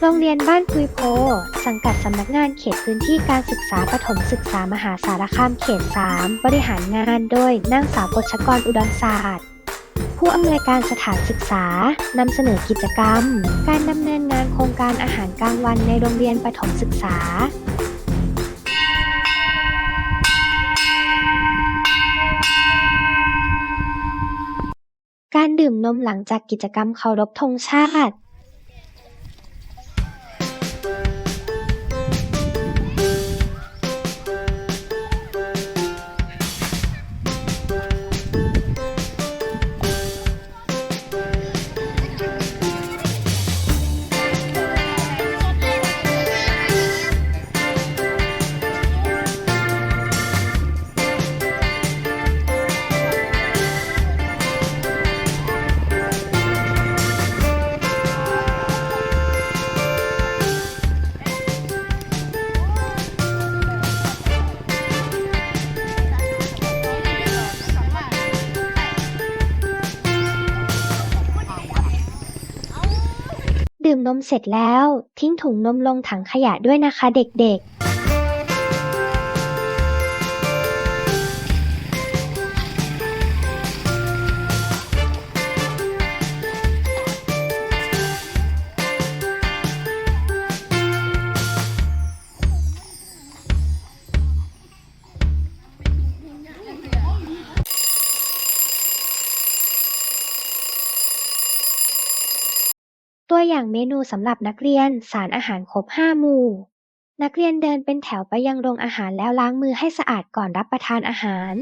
โรงเรียนบ้านคุยโพ สังกัดสำนักงานเขตพื้นที่การศึกษาประถมศึกษามหาสารคามเขต 3 บริหารงานโดยนางสาวกชกรอุดมศาสตร์ผู้อำนวยการสถานศึกษานำเสนอกิจกรรม การดำเนินงานโครงการอาหารกลางวันในโรงเรียนประถมศึกษา การดื่มนมหลังจากกิจกรรมเคารพธงชาติ ดื่มนมเสร็จแล้ว ทิ้งถุงนมลงถังขยะด้วยนะคะเด็กๆ อย่างเมนูสำหรับนักเรียน สารอาหารครบ 5 หมู่ นักเรียนเดินเป็นแถวไปยังโรงอาหารแล้วล้างมือให้สะอาดก่อนรับประทานอาหาร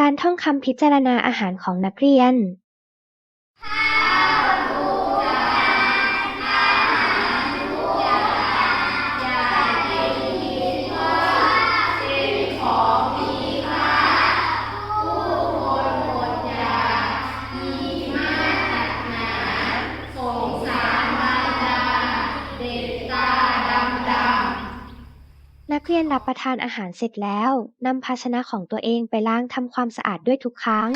การท่องคำพิจารณาอาหารของนักเรียน กเรียนรับประทานอาหารเสร็จแล้วนำภาชนะของตัวเองไปล้างทำความสะอาดด้วยทุกครั้ง